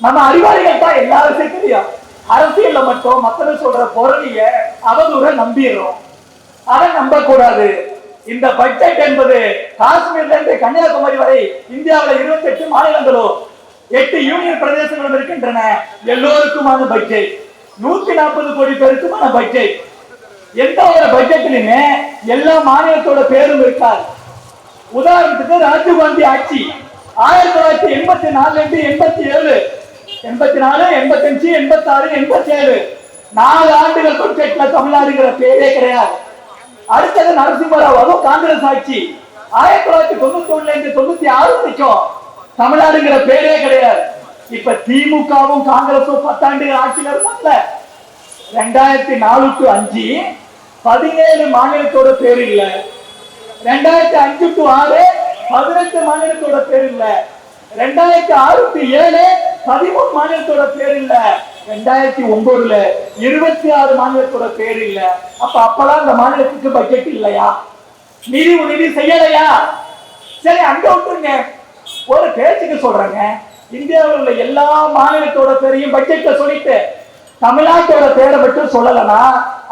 நம்ம அறிவாளிகள் தான் எல்லா தெரியும் அரசியல்ல மட்டும் மக்கள் சொல்ற பொருளிய அவதூற நம்பிடுறோம். அதை நம்ப கூடாது இந்த பட்ஜெட் என்பது காஷ்மீர்ல இருந்து கன்னியாகுமரி வரை இந்தியாவுல இருபத்தி எட்டு மாநிலங்களும் எட்டு யூனியன் பிரதேசங்களும் இருக்கின்றன. எல்லோருக்குமான பட்ஜெட் நூத்தி நாற்பது கோடி பேருக்குமான பட்ஜெட் எந்த ஒரு பட்ஜெட்லயுமே எல்லா மாநிலத்தோட பேரும் இருக்காது. உதாரணத்துக்கு ராஜீவ் காந்தி ஆட்சி ஆயிரத்தி தொள்ளாயிரத்தி எண்பத்தி நாலுல இருந்து எண்பத்தி ஏழு எண்பத்தி நாலு எண்பத்தஞ்சு எண்பத்தி ஆறு எண்பத்தி ஏழு நாலு ஆண்டுகள் பட்ஜெட்ல தமிழ்நாடுங்கிற பேரே கிடையாது. அடுத்தது நரசிம்மராவ் அதுவும் காங்கிரஸ் ஆட்சி. ஆயிரத்தி தொள்ளாயிரத்தி தொண்ணூத்தி ஒண்ணுல இருந்து தொண்ணூத்தி ஆறு வரைக்கும் தமிழ்நாடுங்கிற பேரே கிடையாது. இப்ப திமுகவும் காங்கிரஸும் பத்தாண்டு ஆட்சியில் இருந்தாங்க. ரெண்டாயிரத்தி நாலு டு அஞ்சு பதினேழு மாநிலத்தோட பேர் இல்லை. ரெண்டாயிரத்தி அஞ்சு டு ஆறு பதினெட்டு மாநிலத்தோட பேர் இல்ல. ரெண்டாயிரத்தி ஆறு ஏழு பதிமூணு மாநிலத்தோட பேர் இல்ல ரெண்டாயிரத்தி ஒன்பதுல இருபத்தி ஆறு மாநிலத்தோட பேர் இல்ல அப்ப அப்பெல்லாம் அந்த மாநிலத்துக்கு பட்ஜெட் இல்லையா? நிதி உதவி செய்யலையா? சரி அங்க விட்டுருங்க. ஒரு பேச்சுக்கு சொல்றேங்க. இந்தியாவில் உள்ள எல்லா மாநிலத்தோட பேரையும் பட்ஜெட்ல சொல்லிட்டு தமிழ்நாட்டோட பேரை மட்டும் சொல்லலனா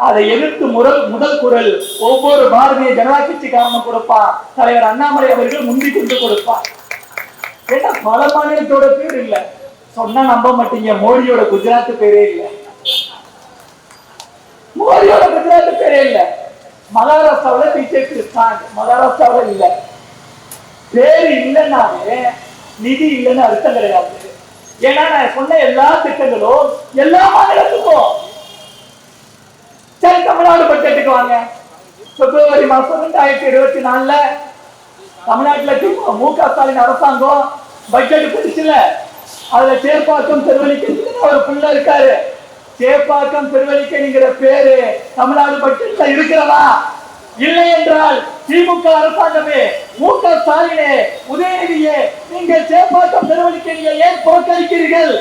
அதை எதிர்த்து முதல் முதல் குரல் ஒவ்வொரு பாரதிய ஜனதா கட்சிக்காரனும் கொடுப்பான். தலைவர் அண்ணாமலை அவர்கள் முந்தி கொண்டு கொடுப்பார். ஏன்னா பல மாநிலத்தோட பேர் இல்ல? சொன்னா நம்ப மாட்டீங்க. மோடியோட குஜராத் பேரே இல்ல. மோடியோட குஜராத் பேரே இல்ல. மகாராஷ்டிராவில பிஜேபி ஸ்டாண்ட் மகாராஷ்டிராவில இல்ல. பேரு இல்லைன்னாலே நிதி இல்லைன்னு அர்த்தம் கிடையாது. ஏன்னா நான் சொன்ன எல்லா திட்டங்களும் எல்லா மாநிலத்துக்கும். சரி தமிழ்நாடு பட்ஜெட்டுக்கு வாங்க. பிப்ரவரி மாசம் ரெண்டாயிரத்தி இருபத்தி நாலுல தமிழ்நாட்டில் மு க ஸ்டாலின் அரசாங்கம் பட்ஜெட் பிடிச்சுல அதுல சேப்பாக்கம் திருவள்ளிக்கு ஒரு புள்ள இருக்காரு. சேப்பாக்கம் திருவள்ளிக்கணிங்கிற பேரு தமிழ்நாடு பட்ஜெட்ல இருக்கிறதா? இல்லை என்றால் திமுக அரசாங்கமே மு க ஸ்டாலினே உதயநிதியே நீங்க சேப்பாக்கம் திருவள்ளிக்கணியை ஏன் புறக்கணிக்கிறீர்கள்?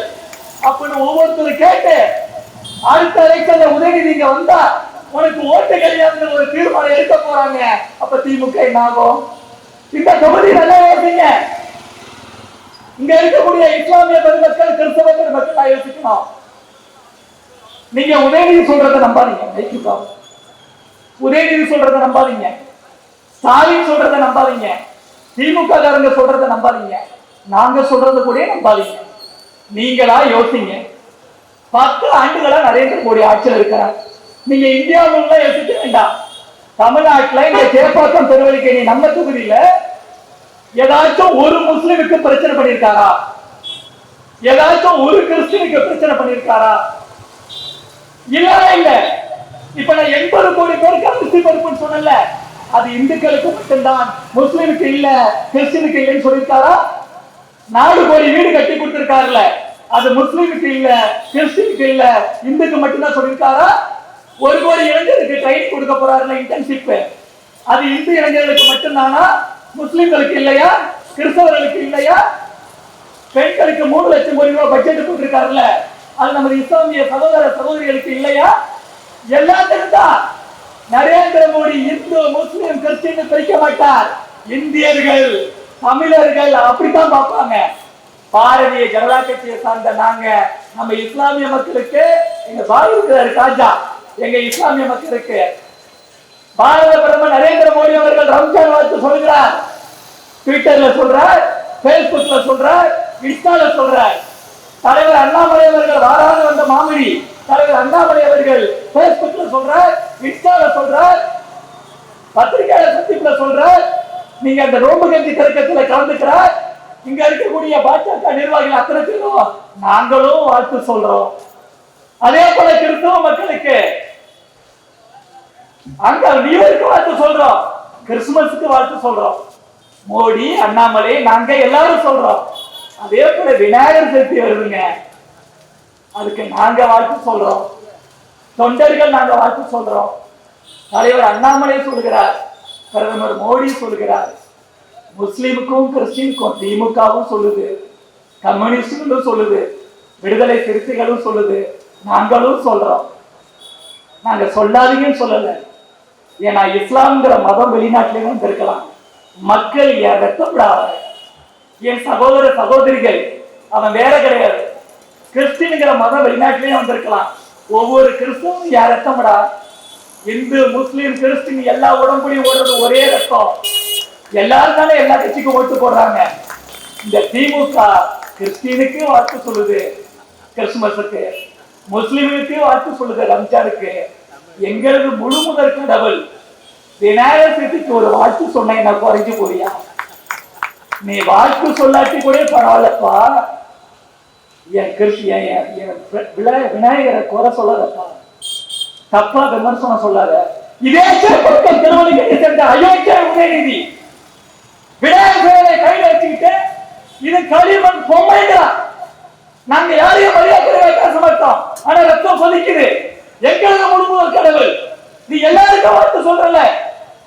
அப்படின்னு ஒவ்வொருத்தரும் கேட்டு அடுத்த எலெக்ஷன்ல உதயநிதி இங்க வந்தா உனக்கு ஓட்டு கிடையாதுன்னு ஒரு தீர்மானம் எடுக்க போறாங்க. அப்ப திமுக என்ன ஆகும் இந்த தொகுதி நல்லா யோசிங்க. இங்க இருக்கக்கூடிய இஸ்லாமிய பெருமக்கள் கிறிஸ்தவ பெருமக்கள் யோசிக்கணும்? நீங்க உதயநிதி சொல்றதை நம்பாதீங்க. உதயநிதி சொல்றதை நம்பாதீங்க. ஸ்டாலின் சொல்றதை நம்பாதீங்க. திமுக காரங்க சொல்றதை நம்பாதீங்க. நாங்க சொல்றது கூட நம்பாதீங்க. நீங்களா யோசிங்க. பத்து ஆண்டுகளா நரேந்திர மோடி ஆட்சியில் இருக்கிறார் நீங்க இந்தியாவுல யோசிக்க வேண்டாம். தமிழ்நாட்டுல இந்த சேப்பாக்கம் திருவள்ளிக்கேணி நம்ம தொகுதியில ஏதாச்சும் ஒரு முஸ்லிமுக்கு பிரச்சனை பண்ணிருக்காரா ஏதாச்சும் ஒரு கிறிஸ்டினுக்கு பிரச்சனை பண்ணிருக்காரா இல்லவே இல்ல. இப்ப நான் எண்பது கோடி பேருக்கு அரிசி பருப்புன்னு சொன்னல அது இந்துக்களுக்கு மட்டும்தான். முஸ்லிமுக்கு இல்ல கிறிஸ்டினுக்கு இல்லைன்னு சொல்லியிருக்காரா? நாலு கோடி வீடு கட்டி கொடுத்திருக்காருல்ல அது முஸ்லிமுக்கு இல்ல கிறிஸ்டினுக்கு இல்ல இந்துக்கு மட்டும்தான் சொல்லியிருக்காரா? ஒரு கோடி இளைஞருக்கு ட்ரைனிங் கொடுக்க போறாருல இன்டர்ன்ஷிப் அது இந்து இளைஞர்களுக்கு மட்டும்தானா? முஸ்லிம்களுக்கு இல்லையா? கிறிஸ்தவர்களுக்கு இல்லையா? பெண்களுக்கு மூணு லட்சம் கோடி ரூபாய் பட்ஜெட் கொடுத்துருக்காருல்ல. அது நமது இஸ்லாமிய சகோதர சகோதரிகளுக்கு இல்லையா? எல்லாத்துக்கும் தான். நரேந்திர மோடி இந்து முஸ்லிம் கிறிஸ்டின் பிரிக்க மாட்டார். இந்தியர்கள் தமிழர்கள் அப்படித்தான் பார்ப்பாங்க. பாரதிய ஜனதா கட்சியை சார்ந்த நாங்க நம்ம இஸ்லாமிய மக்களுக்கு எங்க பாரதி இருக்கிறாரு ராஜா எங்க இஸ்லாமிய மக்களுக்கு பாரத பிரதமர் நரேந்திர மோடி அவர்கள் ரம்ஜான் வாழ்த்து சொல்கிறார். ட்விட்டர்ல சொல்றார் பேஸ்புக்ல சொல்றார் இன்ஸ்டால சொல்றார். தலைவர் அண்ணாமலை அவர்கள் வாராது வந்த மாமணி தலைவர் அண்ணாமலை அவர்கள் பேஸ்புக்ல சொல்றார் இன்ஸ்டால சொல்றார் பத்திரிகையாளர் சந்திப்புல சொல்றார். நீங்க அந்த ரோம்பு கஞ்சி திறக்கத்துல கலந்துக்கிறார். இங்க இருக்கக்கூடிய பாஜக நிர்வாகிகள் அத்தனை பேரும் நாங்களும் வாழ்த்து சொல்றோம். அதே போல கிறிஸ்தவ மக்களுக்கு அங்க நியூயருக்கு வாழ்த்து சொல்றோம். கிறிஸ்துமஸுக்கு வாழ்த்து சொல்றோம். மோடி அண்ணாமலை நாங்க எல்லாரும் சொல்றோம். அதே போல விநாயகர் சதுர்த்தி வருதுங்க. அதுக்கு நாங்க வாழ்த்து சொல்றோம். தொண்டர்கள் நாங்க வாழ்த்து சொல்றோம். தலைவர் அண்ணாமலை சொல்கிறார் பிரதமர் மோடி சொல்கிறார் முஸ்லீமுக்கும் கிறிஸ்டினுக்கும் திமுகவும் சொல்லுது. கம்யூனிஸ்டுகளும் சொல்லுது. விடுதலை சிறுத்தைகளும் சொல்லுது. நாங்களும் சொல்றோம். நாங்க சொல்லாதீங்கன்னு சொல்லல. ஏன்னா இஸ்லாம்ங்கிற மதம் வெளிநாட்டிலே வந்திருக்கலாம். மக்கள் என் ரத்தப்படாத என் சகோதர சகோதரிகள் அவன் வேற கிடையாது. கிறிஸ்டின்ங்கிற மதம் வெளிநாட்டிலேயே வந்திருக்கலாம். ஒவ்வொரு கிறிஸ்தும் யார் ரத்தம்டா? இந்து முஸ்லீம் கிறிஸ்டின் எல்லா உடம்புலையும் ஓடுறது ஒரே ரத்தம். எல்லாரும் தானே எல்லா கட்சிக்கும் ஓட்டு போடுறாங்க. இந்த திமுக கிறிஸ்டினுக்கு வாக்கு சொல்லுது. கிறிஸ்துமஸுக்கு. முஸ்லிமுக்கு வாழ்த்து சொல்லுங்க ரம்ஜானுக்கு. எங்களது முழு முதற் கடவுள் விநாயகர் சதுர்த்திக்கு ஒரு வாழ்த்து சொன்னேன் நான் குறைஞ்சு போறியா? நீ வாழ்த்து சொல்லாட்டி கூட பரவாயில்லப்பா. என் கிறிஸ்து என் என் விநாயகரை குறை சொல்லாதப்பா. தப்பா விமர்சனம் சொல்லாத. இதே சேப்பக்கம் திருவள்ளுக்கு சென்ற அயோக்கிய உதயநிதி. விநாயகரை கையில் வச்சுக்கிட்டு இது களிமண் பொம்மைங்களா நாங்க யாரையும் மரியாதை பேச மாட்டோம் ஆனா ரத்தம் கொதிக்குது. எங்களுக்கு முழுமுதல் கடவுள். நீ எல்லாருக்கும் வார்த்தை சொல்றல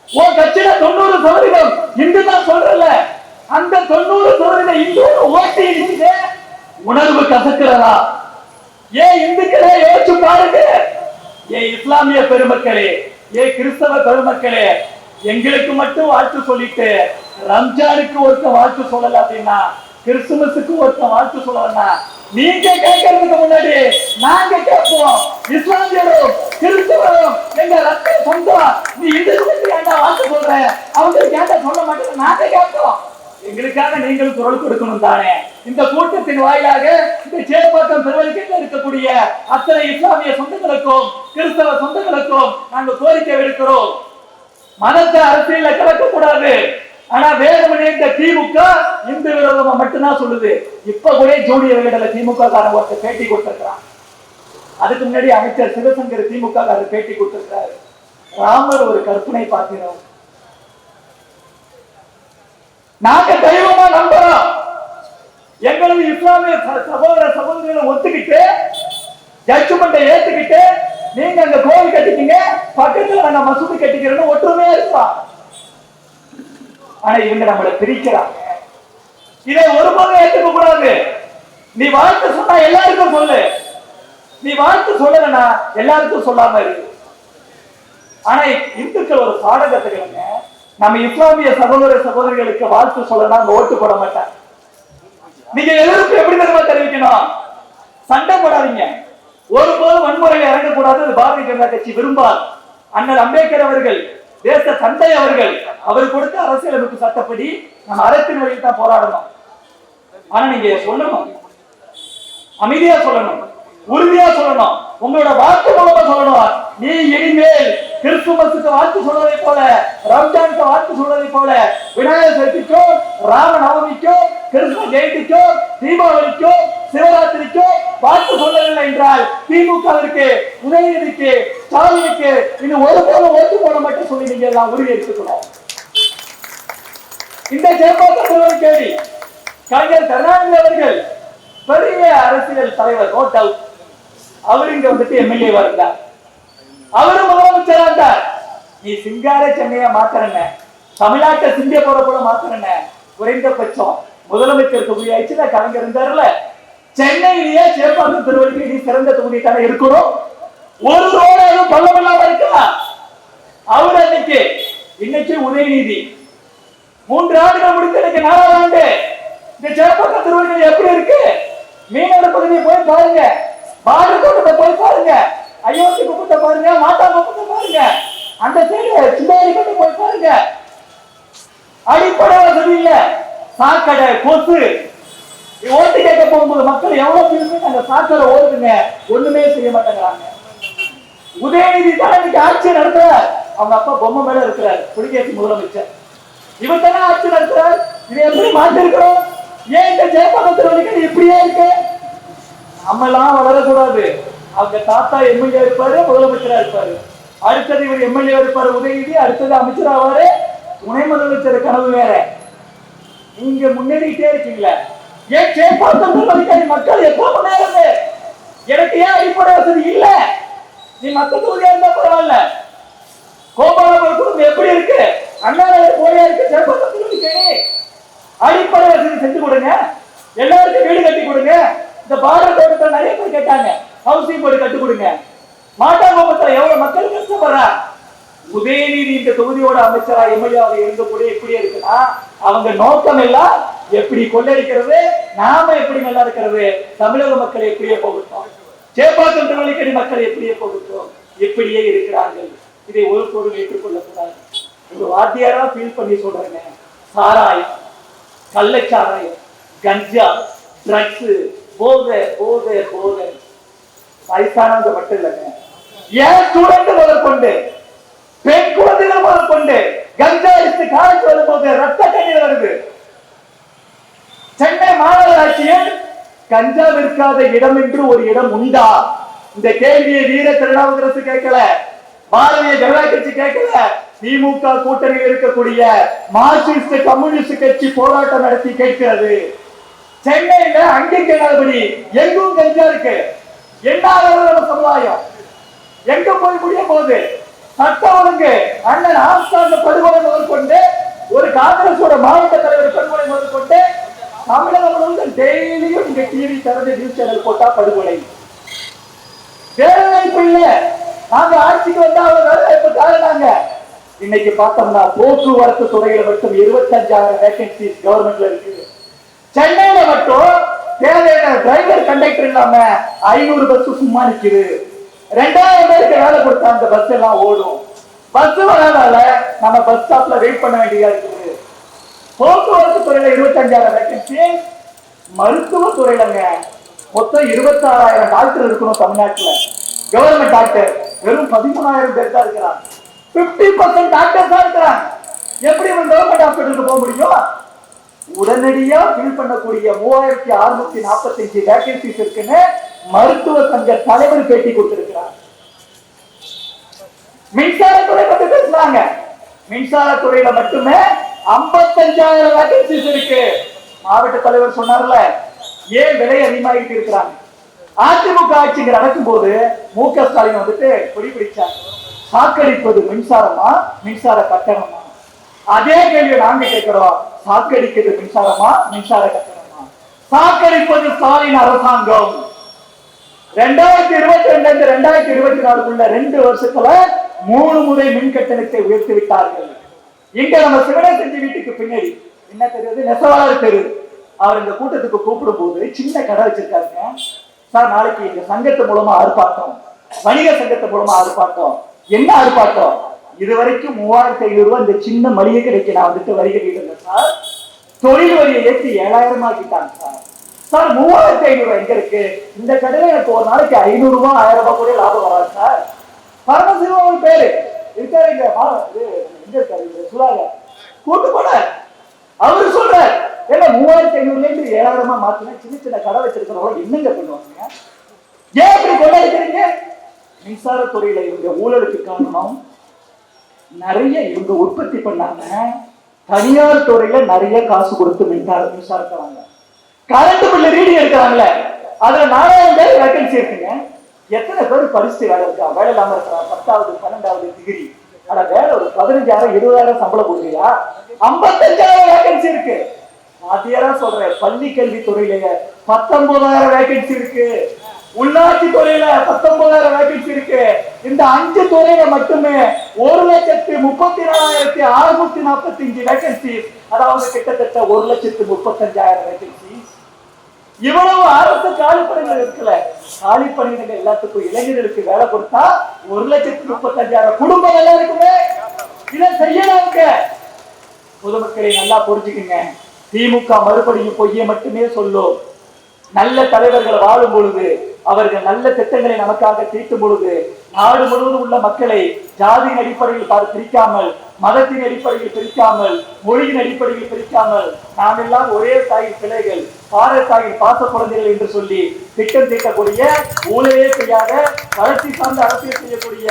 ஓ கட்சியில தொண்ணூறு சதவீதம் இந்து தான் சொல்றல அந்த தொண்ணூறு சதவீதம் இந்து ஓட்டி இருந்து உணர்வு கசக்கிறதா? ஏன் இந்துக்களே யோசிச்சு பாருங்க. ஏ இஸ்லாமிய பெருமக்களே ஏ கிறிஸ்தவ பெருமக்களே எங்களுக்கு மட்டும் வாழ்த்து சொல்லிட்டு ரம்ஜானுக்கு ஒருத்த வாழ்த்து சொல்லல அப்படின்னா கிறிஸ்துமஸுக்கு ஒருத்த வாழ்த்து சொல்லலன்னா நீங்க கேட்கறதுக்கு முன்னாடி நாங்க கேட்போம். இஸ்லாமியரும் கிறிஸ்துவரும் எங்க ரத்த சொந்தம் நீ இந்துக்களுக்கு கேட்டா வாழ்த்து சொல்ற? அவங்களுக்கு ஏன்டா சொல்ல மாட்டேங்க நாங்க கேட்போம். எங்களுக்காக நீங்கள் குரல் கொடுக்கணும் தானே. இந்த கூட்டத்தின் வாயிலாக இந்த சேப்பாக்கம் பெருவழிக்கையில் இருக்கக்கூடிய அத்தனை இஸ்லாமிய சொந்தங்களுக்கும் கிறிஸ்தவ சொந்தங்களுக்கும் நாங்கள் கோரிக்கை விடுக்கிறோம். மதத்தை அரசியல கலக்க கூடாது ஆனா வேதம் இந்த திமுக இந்து விரோதமா மட்டும்தான் சொல்லுது. இப்ப கூட ஜோடி விகடல திமுக காரன் ஒருத்தர் பேட்டி கொடுத்திருக்கிறான். அதுக்கு முன்னாடி அமைச்சர் சிவசங்கர் திமுக காரர் பேட்டி கொடுத்திருக்கிறாரு. ராமர் ஒரு கற்பனை பாத்திரம். நாங்க தெய்வமா நம்புறோம். எங்களது இஸ்லாமிய சகோதர சகோதரிகளை ஒத்துக்கிட்டு ஜட்ஜ்மெண்ட்டை ஏத்துக்கிட்டு நீங்க அந்த கோவில் கட்டிக்கீங்க பக்கத்துல நாங்க மசூதி கட்டிக்கிறோம்னு ஒற்றுமையா இருப்பான் ஆனா இவங்க நம்மளை பிரிக்கிறாங்க. இதை ஒரு ஒருபோதும் ஏத்துக்க கூடாது. நீ வாழ்த்து சொன்னா எல்லாருக்கும் சொல்லு. நீ வாழ்த்து சொல்லலைன்னா எல்லாருக்கும் சொல்லாம இருக்கு ஆனா இந்துக்கள் ஒரு பாடம் நம்ம இஸ்லாமிய சகோதர சகோதரிகளுக்கு வாழ்த்து சொல்லலாம் அங்க ஓட்டு போட மாட்டாங்க. நீங்க எதிர்ப்பு எப்படி தெரியுமா தெரிவிக்கணும்? சண்டை போடாதீங்க. ஒருபோதும் வன்முறையில் இறங்கக்கூடாது. அது பாரதிய ஜனதா கட்சி விரும்பார் அண்ணல் அம்பேத்கர் அவர்கள் தேச தந்தை அவர்கள் அவர் கொடுத்த அரசியலமைப்பு சட்டப்படி நம்ம அறத்தின் வழியில் தான் போராடணும். ஆனா நீங்க சொல்லணும். அமைதியா சொல்லணும். உறுதியா சொல்லணும். உங்களோட வாக்கு மூலமா சொல்லணும். நீ இனிமேல் கிறிஸ்துமஸுக்கு வாழ்த்து சொல்றதை போல ரம்ஜானுக்கு வாழ்த்து சொல்றதை போல விநாயகர் சதுர்த்திக்கும் ராம நவமிக்கும் கிருஷ்ண ஜெயந்திக்கும் தீபாவளிக்கும் சிவராத்திரிக்கும் வாழ்த்து சொல்லவில்லை என்றால் திமுகவிற்கு உதயநிதிக்கு ஸ்டாலினுக்கு இன்னும் ஒரு போல ஓட்டு போட மட்டும் சொல்லி நீங்க எல்லாம் உறுதி எடுத்துக்கணும். இந்த ஜெயபாக்கம் கேள்வி. கலைஞர் கருணாநிதி அவர்கள் பெரிய அரசியல் தலைவர் நோ டவுட் அவர் இங்க வந்துட்டு எம்எல்ஏ இருந்தார். அவரும் முதலமைச்சரா இருந்தார். நீ சிங்கார சென்னையா மாத்துறன. தமிழ்நாட்டை சிங்கப்பூரை போல மாத்துறன. குறைந்தபட்சம் முதலமைச்சர் தொகுதி ஆயிடுச்சு கலைஞர் இருந்தாருல சென்னையிலேயே சேப்பாக்கம் திருவள்ளுவர் நீ சிறந்த தொகுதி தானே இருக்கணும். ஒரு ரோடு பள்ளம் இல்லாம இருக்கலாம். அவர் அன்னைக்கு இன்னைக்கு உதயநிதி மூன்று ஆண்டுகள் முடித்து எனக்கு நாலாவது ஆண்டு இந்த சேப்பாக்கம் திருவள்ளுவர் எப்படி இருக்கு? மீனவர பகுதியை போய் பாருங்க. பார்டர் தோட்டத்தை போய் பாருங்க. அயோத்தி குப்பத்தை பாருங்க மாதா குப்பத்தை பாருங்க. அந்த சைடு சிந்தாரி கட்டு போய் பாருங்க. அடிப்படை வசதி இல்ல. சாக்கடை கொசு. ஓட்டு கேட்க போகும்போது மக்கள் எவ்வளவு பேருமே அந்த சாக்கடை ஓடுதுங்க. ஒண்ணுமே செய்ய மாட்டேங்கிறாங்க. உதயநிதி தலைமைக்கு இன்னைக்கு ஆட்சி நடத்துறார். அவங்க அப்பா பொம்மை மேல இருக்கிறார். புலிகேசி முதலமைச்சர். இவன் தானே ஆட்சி நடத்துறார் இதை எப்படி மாத்திருக்கிறோம் ஏன் இந்த ஜெயபாலத்தில் வரைக்கும் இப்படியே இருக்கு? நம்ம எல்லாம் வளரக்கூடாது. அவங்க தாத்தா எம்எல்ஏ இருப்பாரு முதலமைச்சரா இருப்பாரு. அடுத்தது இவர் எம்எல்ஏ இருப்பாரு உதயநிதி. அடுத்தது அமைச்சர் ஆவாரு. துணை முதலமைச்சர் கனவு வேற. நீங்க முன்னேறிக்கிட்டே இருக்கீங்களா. ஏன் ஜெயபாலத்தில் வரைக்கும் மக்கள் எப்போ முன்னேறது எனக்கு ஏன் அடிப்படை வசதி இல்ல? நீ மத்த தொகுதியா இருந்தா பரவாயில்ல. கோபாலபுரம் குடும்பம் எப்படி இருக்கு? அண்ணா நகர் போலியா இருக்கு அடிப்படை வசதி செஞ்சு கொடுங்க. எல்லாருக்கும் வீடு கட்டி கொடுங்க. இந்த பார்டர் தோட்டத்தில் நிறைய பேர் கேட்டாங்க. ஹவுசிங் போர்டு கட்டி கொடுங்க. மாட்டாங்கோபத்துல எவ்வளவு மக்கள் கஷ்டப்படுறா? உதயநிதி இந்த தொகுதியோட அமைச்சரா எம்எல்ஏவாக இருந்த கூட எப்படி இருக்குன்னா அவங்க நோக்கம் எல்லாம் எப்படி கொள்ளடிக்கிறது நாம எப்படி நல்லா இருக்கிறது தமிழக மக்கள் எப்படியே போகட்டும். சேப்பாக்கம் திருவள்ளிக்கணி மக்கள் எப்படியே போகட்டும். எப்படியே இருக்கிறார்கள். இதை ஒரு பொருள் ஏற்றுக்கொள்ளக்கூடாது. ஒரு வாத்தியாரா ஃபீல் பண்ணி சொல்றேங்க. சாராயம் கள்ளச்சாராயம் கஞ்சா ட்ரக்ஸ் போதை போதை போதை. வயசானவங்க மட்டும் இல்லைங்க. ஏன் ஸ்டூடெண்ட் முதற்கொண்டு பெண் குழந்தைகள் முதற்கொண்டு கஞ்சா எடுத்து காலேஜ் வரும்போது ரத்த கண்ணீர் வருது. சென்னை மாநகராட்சியில் கஞ்சா விற்காத இடம் என்று ஒரு இடம் உண்டா? இந்த கேள்வியை வீர திருநாவுக்கரசு கேட்கல. பாரதிய ஜனதா கட்சி கேட்கல. திமுக கூட்டணியில் இருக்கக்கூடிய மார்க்சிஸ்ட் கம்யூனிஸ்ட் கட்சி போராட்டம் நடத்தி கேட்கிறது. சென்னையில அங்கீகாரப்படி எங்கும் கஞ்சா இருக்கு என்ன சமுதாயம். எங்க போய் முடிய போகுது சட்ட ஒழுங்கு அண்ணன் ஆஸ்தான படுகொலை முதற்கொண்டு ஒரு காங்கிரஸோட மாவட்ட தலைவர் படுகொலை முதற்கொண்டு தமிழகம் முழுவதும் டெய்லியும் இங்க டிவி திறந்து நியூஸ் சேனல் போட்டா படுகொலை. வேலைவாய்ப்பு இல்லை நாங்க ஆட்சிக்கு வந்தா அவங்க வேலைவாய்ப்பு தாருனாங்க. இன்னைக்கு பார்த்தோம்னா போக்குவரத்து துறையில மட்டும் இருபத்தஞ்சாயிரம் வேகன்சிஸ் கவர்மெண்ட்ல இருக்கு சென்னையில மட்டும் தேவையான டிரைவர் கண்டக்டர் இல்லாம ஐநூறு பஸ் சும்மா நிக்குது. ரெண்டாயிரம் பேருக்கு வேலை கொடுத்தா அந்த பஸ் எல்லாம் ஓடும். பஸ் வராதால நம்ம பஸ் ஸ்டாப்ல வெயிட் பண்ண வேண்டியதா இருக்குது. போக்குவரத்து துறையில இருபத்தஞ்சாயிரம் வேகன்சி மருத்துவ துறையிலங்க மொத்தம் இருபத்தாறாயிரம் டாக்டர் இருக்கணும் தமிழ்நாட்டுல. கவர்மெண்ட் டாக்டர் வெறும் பதிமூணாயிரம் பேர் தான் இருக்கிறாங்க. பிப்டி பர்சன்ட் டாக்டர் தான் இருக்கிறாங்க எப்படி இவன் கவர்மெண்ட் ஹாஸ்பிட்டலுக்கு போக முடியும்? உடனடியா ஃபில் பண்ணக்கூடிய மூவாயிரத்தி அறுநூத்தி நாற்பத்தி அஞ்சு வேகன்சிஸ் இருக்குன்னு மருத்துவ சங்க தலைவர் பேட்டி கொடுத்திருக்கிறார். மின்சாரத்துறை பத்தி பேசுறாங்க. மின்சாரத்துறையில மட்டுமே 55000 வேகன்சிஸ் இருக்கு. மாவட்ட தலைவர் சொன்னார்ல ஏன் விலை அதிகமாகிட்டு இருக்கிறாங்க? அதிமுக ஆட்சிங்க நடக்கும்போது மு க ஸ்டாலின் வந்துட்டு கொடி பிடிச்சாங்க சாக்கடிப்பது மின்சாரமா? மின்சார கட்டணமா? அதே கேள்வியை நாங்க கேட்கிறோம். சாக்கடிக்கிறது மின்சாரமா? மின்சார கட்டணமா? சாக்கடிப்பது ஸ்டாலின் அரசாங்கம். ரெண்டாயிரத்தி இருபத்தி ரெண்டு ரெண்டாயிரத்தி இருபத்தி நாலுக்குள்ள ரெண்டு வருஷத்துல மூணு முறை மின் கட்டணத்தை உயர்த்தி விட்டார்கள். இங்க நம்ம சிவனேசஞ்சி வீட்டுக்கு பின்னாடி என்ன தெரியுது நெசவாளர் தெரு. அவர் இந்த கூட்டத்துக்கு கூப்பிடும் போது சின்ன கடை வச்சிருக்காருங்க. சார் நாளைக்கு இந்த சங்கத்து மூலமா ஆர்ப்பாட்டம் வணிக சங்கத்து மூலமா ஆர்ப்பாட்டம். என்ன ஆர்ப்பாட்டம் இது வரைக்கும் மூவாயிரத்தி ஐநூறு ரூபாய் இந்த சின்ன மளிகை கடைக்கு நான் வந்துட்டு வரி கட்டிட்டு இருந்தேன் சார். தொழில் வரியை ஏற்றி ஏழாயிரம் ஆக்கிட்டாங்க சார். சார் மூவாயிரத்தி ஐநூறு ரூபாய் எங்க இருக்கு? இந்த கடையில எனக்கு ஒரு நாளைக்கு ஐநூறு ரூபாய் ஆயிரம் ரூபாய் கூட லாபம் வராது சார். பரமசிவம் பேரு. இருக்காரு இங்க. மா- எங்க இருக்காரு? இவரு? கூட்டு போன அவரு சொல்ற ஏன்னா மூவாயிரத்தி ஐநூறுல இருந்து ஏழாயிரமா மாத்தினா சின்ன சின்ன கடை வச்சிருக்கிறவங்க என்னங்க பண்ணுவாங்க? ஏன் இப்படி கொண்டாடுறீங்க மின்சாரத்துறையில இவங்க ஊழலுக்கு காரணம். நிறைய இவங்க உற்பத்தி பண்ணாங்க. தனியார் துறையில நிறைய காசு கொடுத்து மின்சார மின்சாரத்தை வாங்க கரண்ட் பில்லு ரீடிங் எடுக்கிறாங்களே அதுல நாலாயிரம் பேர் வேகன்சி இருக்குங்க. எத்தனை பேர் படிச்சுட்டு வேலை இருக்கா? வேலை இல்லாம இருக்கிறா பத்தாவது பன்னெண்டாவது டிகிரி ஆனா வேலை ஒரு பதினஞ்சாயிரம் இருபதாயிரம் சம்பளம் கொடுக்குறியா? ஐம்பத்தஞ்சாயிரம் வேகன்சி இருக்கு. வாத்தியாரா சொல்றேன். பள்ளி கல்வி துறையில பத்தொன்பதாயிரம் வேகன்சி இருக்கு. உள்ளாட்சி துறையில பத்தொன்பதாயிரம் வேகன்சி இருக்கு. இந்த அஞ்சு துறையில மட்டுமே ஒரு லட்சத்து முப்பத்தி நாலாயிரத்தி அறுநூத்தி நாற்பத்தி அஞ்சு வேகன்சி அதாவது கிட்டத்தட்ட ஒரு லட்சத்து முப்பத்தஞ்சாயிரம் வேகன்சி இவ்வளவு அரசு காலி பணிகள் இருக்குல்ல. காலி பணிகள் எல்லாத்துக்கும் இளைஞர்களுக்கு வேலை கொடுத்தா ஒரு லட்சத்து முப்பத்தஞ்சாயிரம் குடும்பம் எல்லாம் இருக்குமே. இதை செய்யலாங்க பொதுமக்களை நல்லா புரிஞ்சுக்குங்க. திமுக மறுபடியும் பொய்யை மட்டுமே சொல்லும். நல்ல தலைவர்கள் வாழும் பொழுது அவர்கள் நல்ல திட்டங்களை நமக்காக தீட்டும் பொழுது நாடு முழுவதும் உள்ள மக்களை ஜாதியின் அடிப்படையில் பிரிக்காமல் மதத்தின் அடிப்படையில் பிரிக்காமல் மொழியின் அடிப்படையில் பிரிக்காமல் நாம் எல்லாம் ஒரே தாயின் பிள்ளைகள் பாரத தாயின் பாச குழந்தைகள் என்று சொல்லி திட்டம் தீட்டக்கூடிய ஊழலே செய்யாத வளர்ச்சி சார்ந்த அரசியல் செய்யக்கூடிய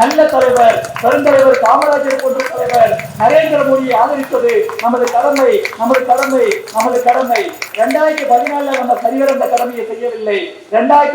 நல்ல தலைவர் பெருந்தலைவர் காமராஜர் போன்ற தலைவர் நரேந்திர மோடியை ஆதரிப்பது நமது கடமை நமது கடமை நமது கடமை. ரெண்டாயிரத்தி பதினாலுல நம்ம சரிவர கடமையை செய்யவில்லை.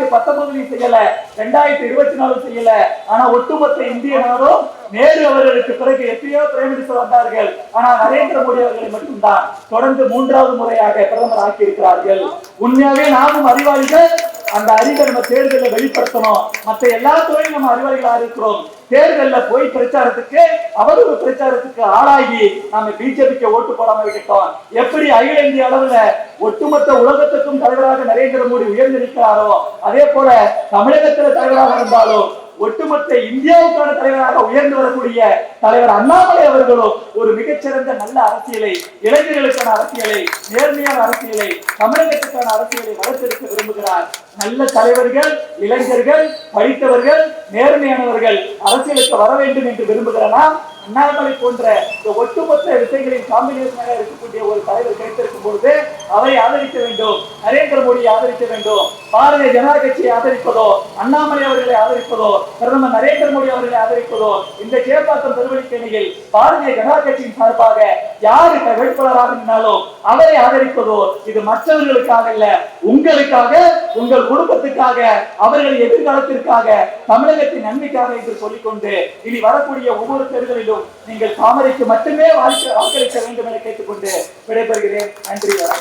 ரெண்டாயிரத்தி பத்தொன்பதுலையும் செய்யல ரெண்டாயிரத்தி இருபத்தி நாலு செய்யல. ஆனா ஒட்டுமொத்த இந்திய நாடும் நேரு அவர்களுக்கு பிறகு எத்தனையோ பிரைம் மினிஸ்டர் வந்தார்கள். ஆனா நரேந்திர மோடி அவர்களை மட்டும்தான். தொடர்ந்து மூன்றாவது முறையாக பிரதமர் ஆக்கி இருக்கிறார்கள் உண்மையாவே நாமும் அறிவாளிகள் அந்த அறிவை நம்ம தேர்தலில் வெளிப்படுத்தணும். மற்ற எல்லா துறையும் நம்ம அறிவாளிகளாக இருக்கிறோம். தேர்தல்ல போய் பிரச்சாரத்துக்கு அவதூறு பிரச்சாரத்துக்கு ஆளாகி நாம பிஜேபிக்கு ஓட்டு போடாம விட்டுட்டோம். எப்படி அகில இந்திய அளவுல ஒட்டுமொத்த உலகத்துக்கும் தலைவராக நரேந்திர மோடி உயர்ந்திருக்கிறாரோ அதே போல தமிழகத்துல தலைவராக இருந்தாலும் ஒட்டுமொத்த இந்தியாவுக்கான தலைவராக உயர்ந்து வரக்கூடிய தலைவர் அண்ணாமலை அவர்களும் ஒரு மிகச்சிறந்த நல்ல அரசியலை இளைஞர்களுக்கான அரசியலை நேர்மையான அரசியலை தமிழகத்துக்கான அரசியலை வளர்த்தெடுக்க விரும்புகிறார். நல்ல தலைவர்கள் இளைஞர்கள் படித்தவர்கள் நேர்மையானவர்கள் அரசியலுக்கு வர வேண்டும் என்று விரும்புகிற நாம் அண்ணாமலை போன்ற இந்த ஒட்டுமொத்த விஷயங்களின் காம்பினேஷனாக இருக்கக்கூடிய ஒரு தலைவர் கிடைத்திருக்கும் பொழுது அவரை ஆதரிக்க வேண்டும் நரேந்திர மோடியை ஆதரிக்க வேண்டும் பாரதிய ஜனதா கட்சியை ஆதரிப்பதோ அண்ணாமலை அவர்களை ஆதரிப்பதோ பிரதமர் நரேந்திர மோடி அவர்களை ஆதரிப்பதோ இந்த கேப்பாக்கம் திருவள்ளிக்கணியில் பாரதிய ஜனதா கட்சியின் சார்பாக யாரு வேட்பாளராக இருந்தாலும் அவரை ஆதரிப்பதோ இது மற்றவர்களுக்காக இல்ல உங்களுக்காக உங்கள் குடும்பத்துக்காக அவர்கள் எதிர்காலத்திற்காக தமிழகத்தின் நன்மைக்காக என்று சொல்லிக்கொண்டு இனி வரக்கூடிய ஒவ்வொரு தேர்தலிலும் நீங்கள் தாமரைக்கு மட்டுமே வாழ்க்கை வாக்களிக்க வேண்டும் என கேட்டுக்கொண்டு விடைபெறுகிறேன். நன்றி வணக்கம்.